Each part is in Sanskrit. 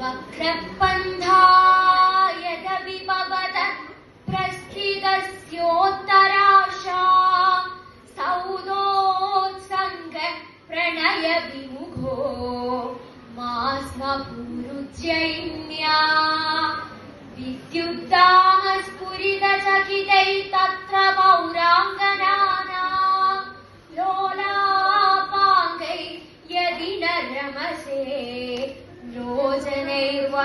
वक्षपन्धा यदपि पवद विमुखो मा स्मृजैन्या विद्युत्तास्फुरिद चकितैतत्र पौरा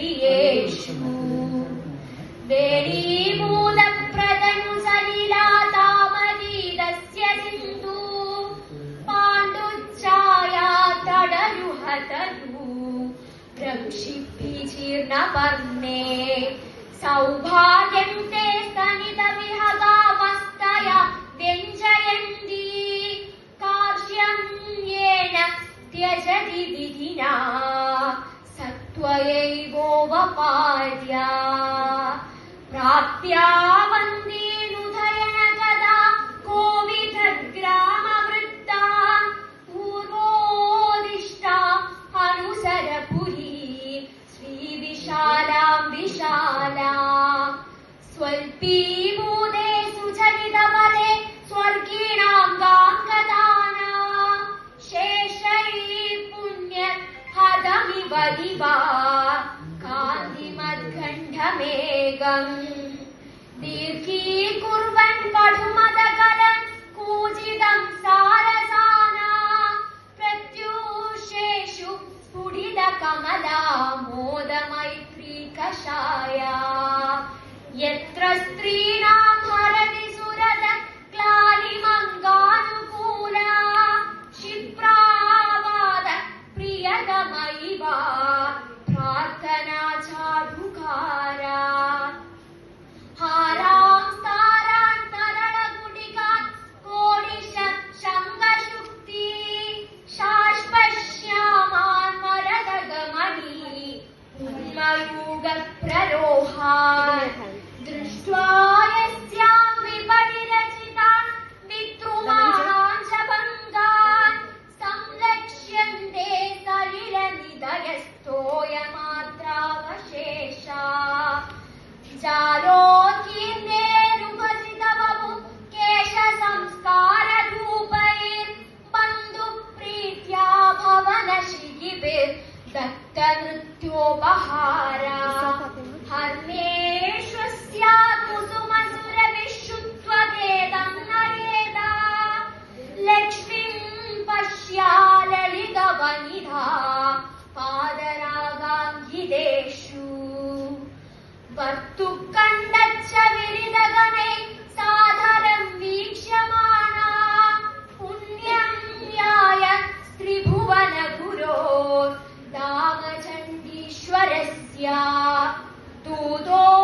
പ്രിയേഷു വേണീഭൂതപ്രദനു സലിലാതാമരീരസ്യ സിന്ധു. പാണ്ഡുച്ഛായാ തടരുഹതനു. ഭ്രംശിഭിജീർണപർണേ സൗഭാഗ്യം തേ സനിതവിഹഗാ सत्त्वयैवोपपार्या प्राप्त्या वन्देनुधयन कदा कोविदग्रामवृत्ता पूर्वोदिष्टा अनुसरपुरी। श्रीविशालां विशाला। स्वल्पीभूते दीर्घीकुर्वन् कठुमदकरम् कूजितं सारसाना। प्रत्यूषेषु स्फुटितकमला मोदमैत्री कषाया यत्र स्त्रीणां उन्मयूगप्रलोहान् दृष्ट्वा उपहारा 呀嘟嘟